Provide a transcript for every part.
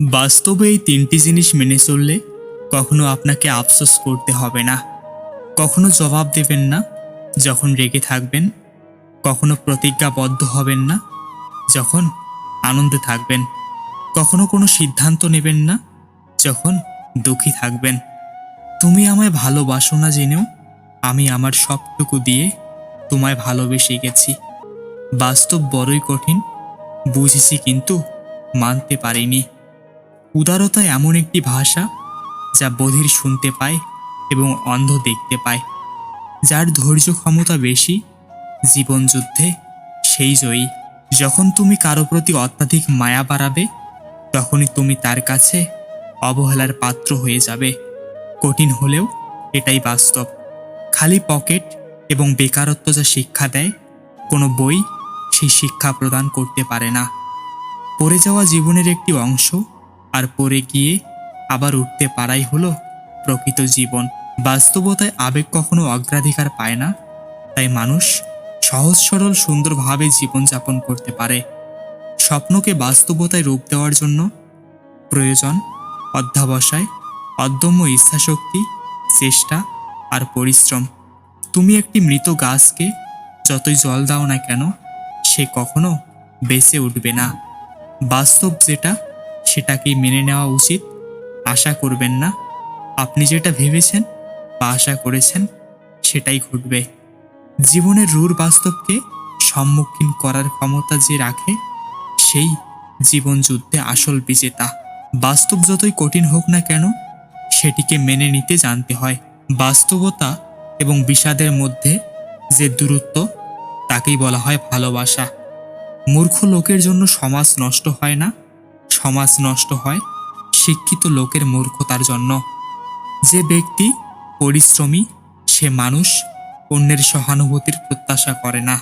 বাস্তবে এই তিনটি জিনিস মেনে চললে কখনো আপনাকে আফসোস করতে হবে না। কখনো জবাব দেবেন না, যখন রেগে থাকবেন। কখনো প্রতিজ্ঞাবদ্ধ হবেন না, যখন আনন্দে থাকবেন। কখনো কোনো সিদ্ধান্ত নেবেন না, যখন দুঃখী থাকবেন। তুমি আমায় ভালোবাসো না জেনেও আমি আমার সবটুকু দিয়ে তোমায় ভালোবেসে গেছি। বাস্তব বড়ই কঠিন, বুঝেছি কিন্তু মানতে পারিনি। উদারতা এমন একটি ভাষা যা বধির শুনতে পায় এবং অন্ধ দেখতে পায়, যার ধৈর্য ক্ষমতা বেশি জীবনযুদ্ধে সেই জয়ী। যখন তুমি কারও প্রতি অত্যাধিক মায়া বাড়াবে, তখনই তুমি তার কাছে অবহেলার পাত্র হয়ে যাবে। কঠিন হলেও এটাই বাস্তব। খালি পকেট এবং বেকারত্ব যা শিক্ষা দেয়, কোনো বই সেই শিক্ষা প্রদান করতে পারে না। পড়ে যাওয়া জীবনের একটি অংশ আর পড়ে গিয়ে আবার উঠতে পারাই হলো প্রকৃত জীবন। বাস্তবতায় আবেগ কখনো অগ্রাধিকার পায় না। তাই মানুষ সহজ সরল সুন্দরভাবে জীবনযাপন করতে পারে। স্বপ্নকে বাস্তবতায় রূপ দেওয়ার জন্য প্রয়োজন অধ্যাবসায়, অদম্য ইচ্ছাশক্তি, চেষ্টা আর পরিশ্রম। তুমি একটি মৃত গাছকে যতই জল দাও না কেন, সে কখনো বেঁচে উঠবে না। বাস্তব যেটা সেটাকেই মেনে নেওয়া উচিত। আশা করবেন না। আপনি যেটা ভেবেছেন বা আশা করেছেন, সেটাই ঘটবে। জীবনের রূঢ় বাস্তবকে সম্মুখীন করার ক্ষমতা যে রাখে, সেই জীবন যুদ্ধে আসল বিজেতা। বাস্তব যতই কঠিন হোক না কেন, সেটিকে মেনে নিতে জানতে হয়। বাস্তবতা এবং বিষাদের মধ্যে যে দূরত্ব, তাকেই বলা হয় ভালোবাসা। মূর্খ লোকের জন্য সমাজ নষ্ট হয় না। সমাজ নষ্ট হয়, শিক্ষিত লোকের মূর্খতার জন্য। যে ব্যক্তি পরিশ্রমী, সে মানুষ অন্যের সহানুভূতির প্রত্যাশা করে না।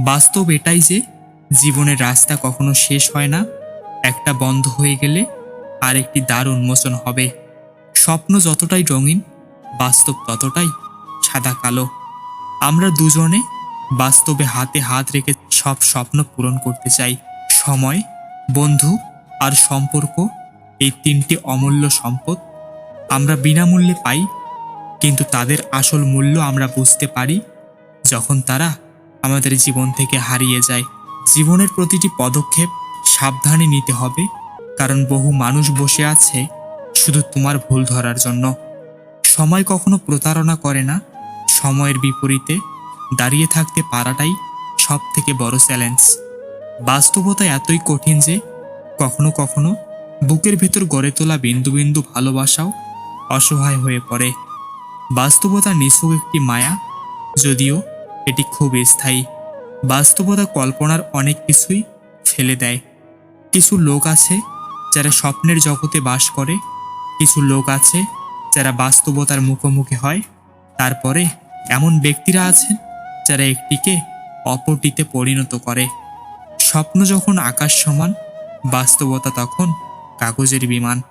বাস্তব এটাই যে, জীবনের রাস্তা কখনো শেষ হয় না, একটা বন্ধ হয়ে গেলে আরেকটি দ্বার উন্মোচন হবে। স্বপ্ন যতটাই রঙিন, বাস্তব ততটাই সাদা কালো। আমরা দুজনে বাস্তবে হাতে হাত রেখে সব স্বপ্ন পূরণ করতে চাই। সময়, বন্ধু আর সম্পর্ক এই তিনটি অমূল্য সম্পদ আমরা বিনামূল্যে পাই, কিন্তু তাদের আসল মূল্য আমরা বুঝতে পারি যখন তারা আমাদের জীবন থেকে হারিয়ে যায়। জীবনের প্রতিটি পদক্ষেপ সাবধানে নিতে হবে, কারণ বহু মানুষ বসে আছে শুধু তোমার ভুল ধরার জন্য। সময় কখনো প্রতারণা করে না, সময়ের বিপরীতে দাঁড়িয়ে থাকতে পারাটাই সব থেকে বড় চ্যালেঞ্জ। বাস্তবতা এতই কঠিন যে কখনো কখনো বুকের ভেতর গড়ে তোলা বিন্দু বিন্দু ভালোবাসাও অসহায় হয়ে পড়ে। বাস্তবতা নিছক একটি মায়া, যদিও এটি খুব স্থায়ী। বাস্তবতা কল্পনার অনেক কিছুই ফেলে দেয়। কিছু লোক আছে যারা স্বপ্নের জগতে বাস করে, কিছু লোক আছে যারা বাস্তবতার মুখোমুখি হয়। তারপরে এমন ব্যক্তিরা আছেন যারা একটিকে অপরটিতে পরিণত করে। স্বপ্ন যখন আকাশ সমান বাস্তবতা তখন কাগজের বিমান।